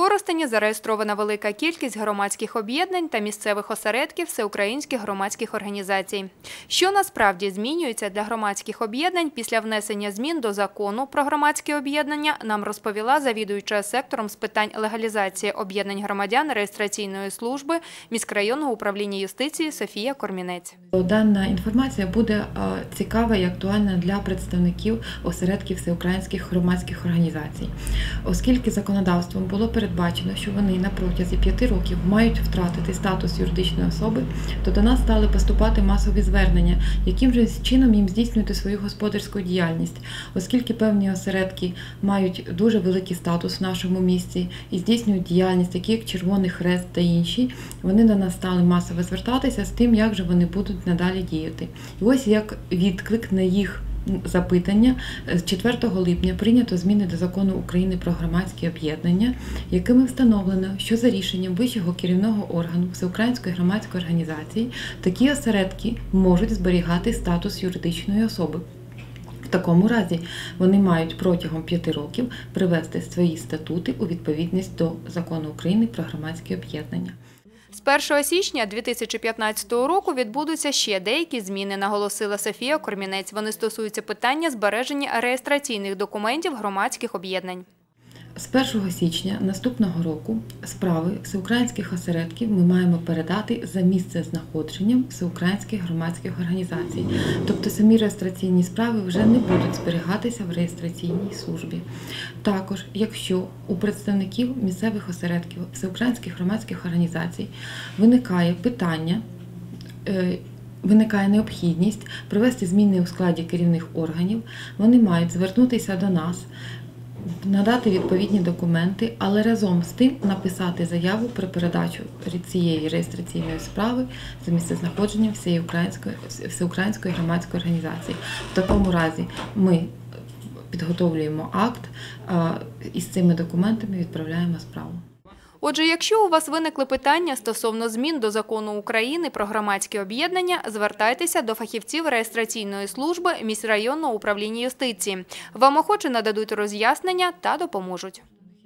Коростені зареєстрована велика кількість громадських об'єднань та місцевих осередків всеукраїнських громадських організацій. Що насправді змінюється для громадських об'єднань після внесення змін до закону про громадські об'єднання, нам розповіла завідуюча сектором з питань легалізації об'єднань громадян реєстраційної служби міськрайонного управління юстиції Софія Кормінець. Дана інформація буде е, цікава і актуальна для представників осередків всеукраїнських громадських організацій, оскільки законодавством було передбачено, що вони на протязі п'яти років мають втратити статус юридичної особи, то до нас стали поступати масові звернення, яким же чином їм здійснювати свою господарську діяльність, оскільки певні осередки мають дуже великий статус в нашому місті і здійснюють діяльність, такі як Червоний Хрест та інші, вони до нас стали масово звертатися з тим, як же вони будуть надалі діяти. І ось як відклик на їх запитання з 4 липня прийнято зміни до закону України про громадські об'єднання, якими встановлено, що за рішенням вищого керівного органу Всеукраїнської громадської організації такі осередки можуть зберігати статус юридичної особи. В такому разі вони мають протягом п'яти років привести свої статути у відповідність до закону України про громадські об'єднання. З 1 січня 2015 року відбудуться ще деякі зміни, наголосила Софія Кормінець. Вони стосуються питання збереження реєстраційних документів громадських об'єднань. З 1 січня наступного року справи всеукраїнських осередків ми маємо передати за місце знаходженням всеукраїнських громадських організацій. Тобто самі реєстраційні справи вже не будуть зберігатися в реєстраційній службі. Також, якщо у представників місцевих осередків всеукраїнських громадських організацій виникає питання, е, Виникає необхідність провести зміни у складі керівних органів, вони мають звернутися до нас, надати відповідні документи, але разом з тим написати заяву про передачу цієї реєстраційної справи за місцезнаходженням всієї української всеукраїнської громадської організації. В такому разі ми підготовлюємо акт і з цими документами відправляємо справу. Отже, якщо у вас виникли питання стосовно змін до закону України про громадські об'єднання, звертайтеся до фахівців реєстраційної служби міськрайонного управління юстиції. Вам охоче нададуть роз'яснення та допоможуть.